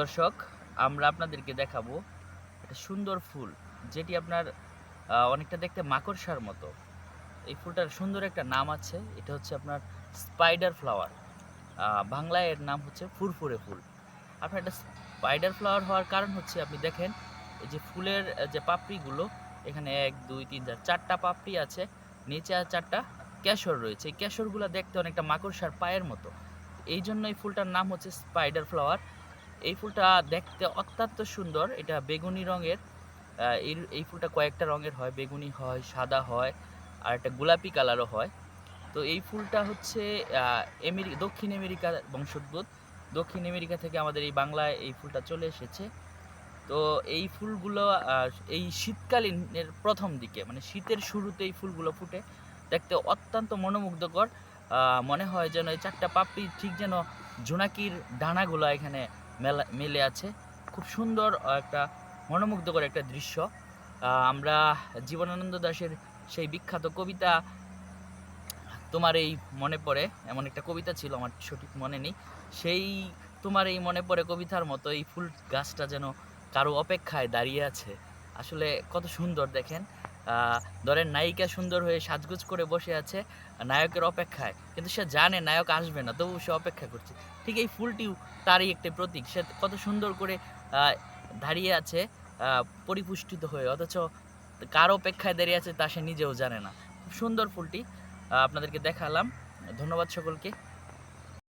দর্শক, আমরা আপনাদেরকে দেখাবো একটা সুন্দর ফুল, যেটি আপনার অনেকটা দেখতে মাকড়সার মতো। এই ফুলটার সুন্দর একটা নাম আছে, এটা হচ্ছে আপনার স্পাইডার ফ্লাওয়ার। বাংলায় এর নাম হচ্ছে ফুরফুরে ফুল। আপনার এটা স্পাইডার ফ্লাওয়ার হওয়ার কারণ হচ্ছে, আপনি দেখেন, এই যে ফুলের যে পাপড়িগুলো, এখানে এক, দুই, তিন, চার, চারটা পাপড়ি আছে, নিচে আর চারটা ক্যাশর রয়েছে। এই কেশরগুলো দেখতে অনেকটা মাকড়সার পায়ের মতো। এই জন্য এই ফুলটার নাম হচ্ছে স্পাইডার ফ্লাওয়ার। এই ফুলটা দেখতে অত্যন্ত সুন্দর। এটা বেগুনি রঙের। আহ, এই ফুলটা কয়েকটা রঙের হয়। বেগুনি হয় সাদা হয় আর একটা গোলাপি কালারও হয়। তো এই ফুলটা হচ্ছে আমেরিকা দক্ষিণ আমেরিকা বংশোদ্ভূত। দক্ষিণ আমেরিকা থেকে আমাদের এই বাংলায় এই ফুলটা চলে এসেছে। তো এই ফুলগুলো এই শীতকালীনের প্রথম দিকে মানে শীতের শুরুতে এই ফুলগুলো ফুটে। দেখতে অত্যন্ত মনোমুগ্ধকর। মনে হয় যেন এই চারটা পাপড়ি ঠিক যেন জোনাকির ডানাগুলো এখানে মেলা মেলে আছে। খুব সুন্দর একটা মনোমুগ্ধকর একটা দৃশ্য। আমরা জীবনানন্দ দাশের সেই বিখ্যাত কবিতা তোমার এই মনে পড়ে। এমন একটা কবিতা ছিল, আমার সঠিক মনে নেই। সেই তোমার এই মনে পড়ে কবিতার মতো এই ফুল গাছটা যেন কারও অপেক্ষায় দাঁড়িয়ে আছে। আসলে কত সুন্দর দেখেন। ধরেন নায়িকা সুন্দর হয়ে সাজগোজ করে বসে আছে নায়কের অপেক্ষায়। কিন্তু সে জানে নায়ক আসবে না তবু সে অপেক্ষা করছে। ঠিক এই ফুলটিও তারই একটি প্রতীক। সে কত সুন্দর করে দাঁড়িয়ে আছে পরিপুষ্টিত হয়ে। অথচ কার অপেক্ষায় দাঁড়িয়ে আছে তা সে নিজেও জানে না। খুব সুন্দর ফুলটি আপনাদেরকে দেখালাম। ধন্যবাদ সকলকে।